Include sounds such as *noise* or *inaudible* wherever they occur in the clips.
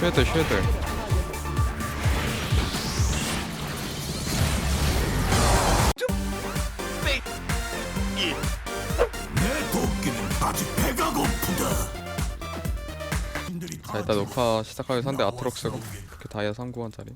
쉐드 쉐드 내 도끼는 아직 배가 고프다. 자 일단 녹화 시작하기 상대 아트록스가 그렇게 다이아 3구원짜리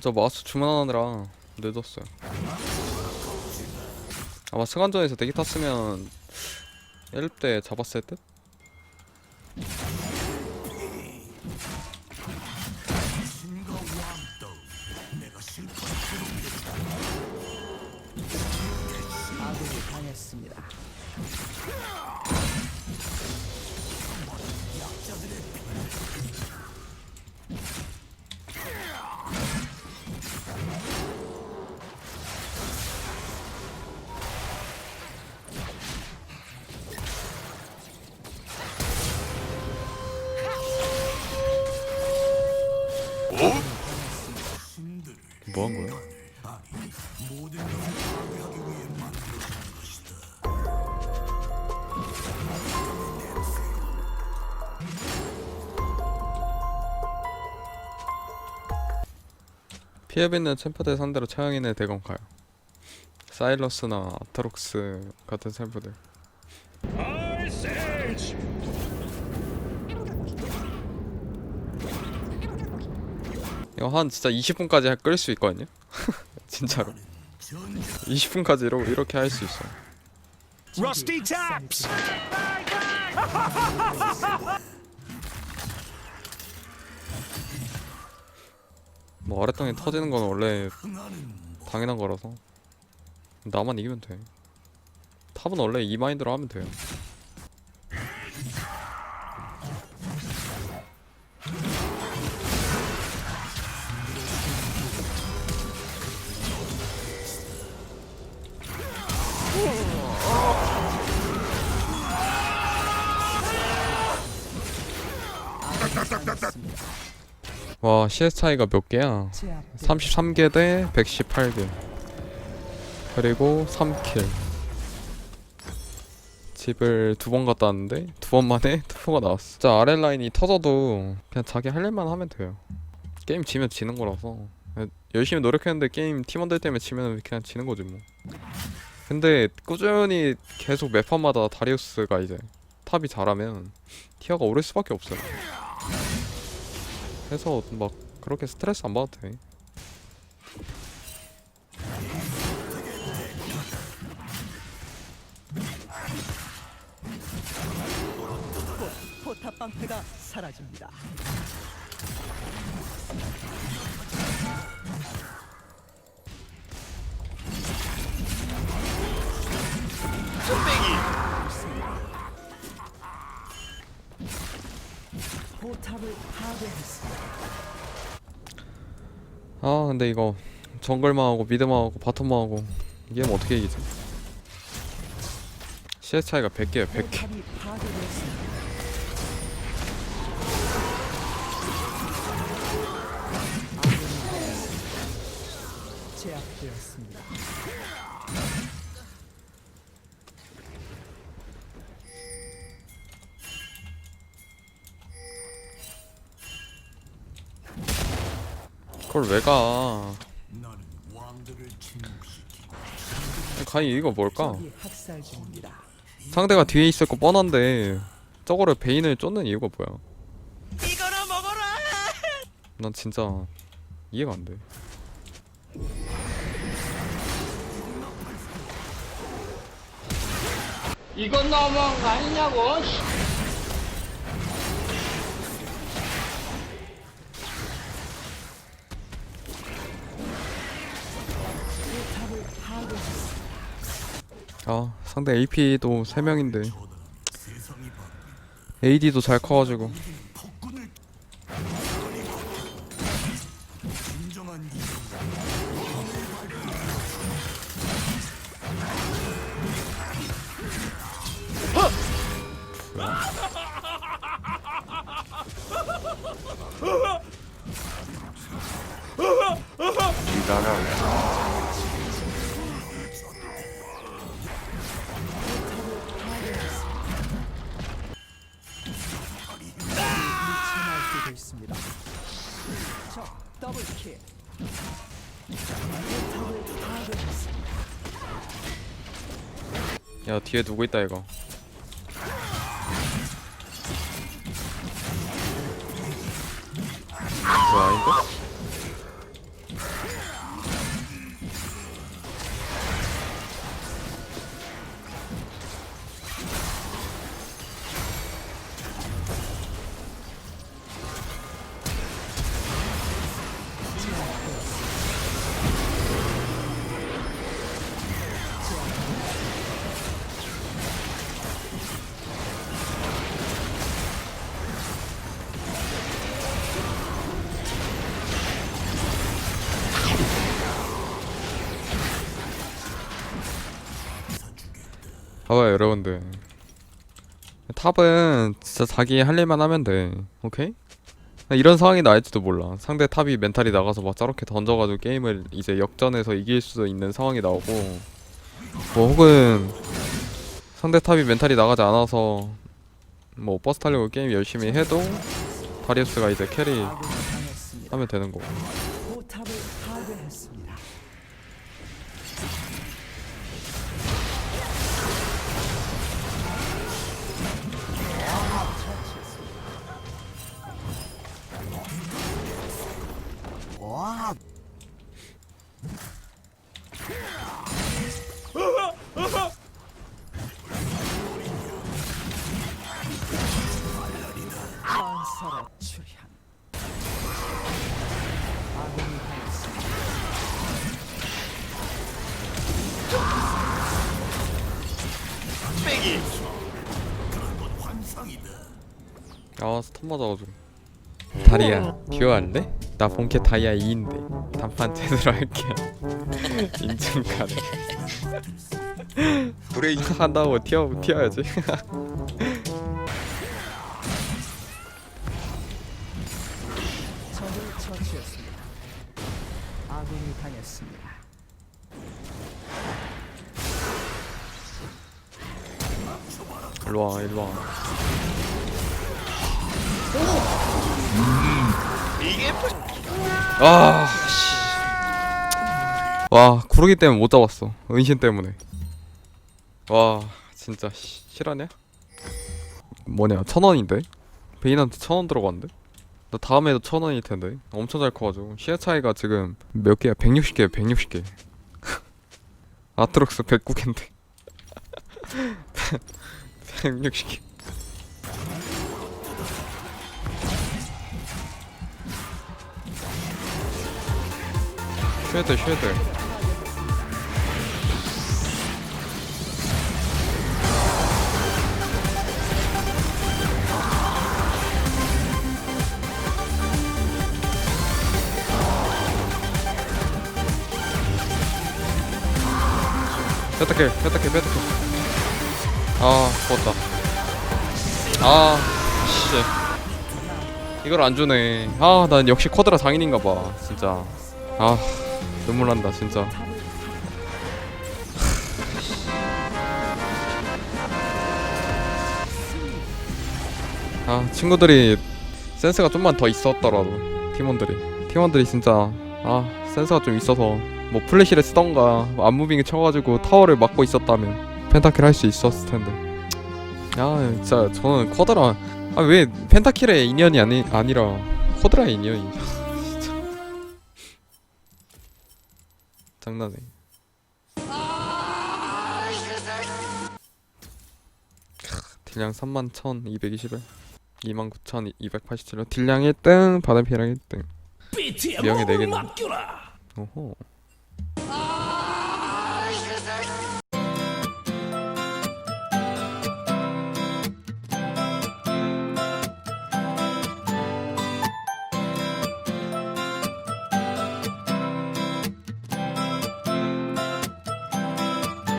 저 마우스 주문하느라 늦었어요 아마 승관전에서 대기 탔으면 1렙 때 잡았을 듯? 뭐 한 거야? 피해빈는 챔프들 상대로 최강인의 대건 가요 사일러스나 아트록스 같은 챔프들 이거 한 진짜 20분까지 끌수 있거든요? *laughs* 진짜로. 20분까지 이렇게, 이렇게 할 수 있어 Rusty taps. 뭐 아래땅에 터지는 건 원래 당연한 거라서. 나만 이기면 돼. 탑은 원래 이 마인드로 하면 돼요 와 CS 차이가 몇 개야? 33개 대 118개. 그리고 3킬. 집을 두 번 갔다 왔는데 두 번 만에 *laughs* 투포가 나왔어. 진짜 아랫 라인이 터져도 그냥 자기 할 일만 하면 돼요. 게임 지면 지는 거라서. 열심히 노력했는데 게임 팀원들 때문에 지면 그냥 지는 거지 뭐. 근데 꾸준히 계속 매 판마다 다리우스가 이제 탑이 잘하면 티어가 오를 수밖에 없어요 그래서 막 그렇게 스트레스 안 받아도 돼 포탑 방패가 사라집니다. 아 근데 이거 정글만 하고 미드만 하고 바텀만 하고 이게 뭐 어떻게 이기지? CS 차이가 100개야 100개 포탑이 파괴되었습니다. 제압되었습니다. 그걸 왜 가? 가히 이거 뭘까? 상대가 뒤에 있을 거 뻔한데 저거를 베인을 쫓는 이유가 뭐야? 난 진짜 이해가 안 돼. 이건 너무한 거 아니냐고. 아 상대 AP도 3명인데 세상이 바뀌 AD도 잘 커가지고 야 뒤에 누구 있다 이거 뭐야 아닌데? 봐봐요 여러분들 탑은 진짜 자기 할 일만 하면 돼 오케이? 이런 상황이 나올지도 몰라 상대 탑이 멘탈이 나가서 막 저렇게 던져가지고 게임을 이제 역전해서 이길 수도 있는 상황이 나오고 뭐 혹은 상대 탑이 멘탈이 나가지 않아서 뭐 버스 타려고 게임 열심히 해도 다리우스가 이제 캐리. 하면 되는 거고 아 스톱 맞아가지고. 다리야 듀오 할래? 나 본캐 다이아 2인데. 단판 제대로 할게. *laughs* 인증 가네 브레이크 *laughs* 한다고 튀어, 튀어야지. 적을 처치했습니다. 아군이 당했습니다. 일로와 일로와 아, 씨. 와 구르기 때문에 못 잡았어 은신 때문에 와 진짜 씨, 실화냐? 뭐냐 천 원인데? 베인한테 천 원 들어갔는데? 나 다음에도 천 원일 텐데 엄청 잘 커가지고 시야 차이가 지금 몇 개야? 160개야 160개 *laughs* 아트록스 109개인데 160개 *laughs* 쉐드 쉐드 뺐다킬 뺐다킬 뺐다킬 아 죽었다 아씨 이걸 안 주네. 아 난 역시 쿼드라 장인인가 봐 진짜. 아 눈물 난다 진짜. 아 친구들이 센스가 좀만 더 있었더라도 팀원들이. 팀원들이 진짜 아 센스가 좀 있어서 뭐 플래시를 쓰던가 뭐 안무빙을 쳐가지고 타워를 막고 있었다면 펜타킬 할 수 있었을 텐데. 야 진짜 저는 쿼드라 아왜 펜타킬의 인연이 아니 아니라 쿼드라의 인연이 장난해. 딜량 31,220원 29,287원 딜량 1등 바람피랑 1등. 미영이 4개 어허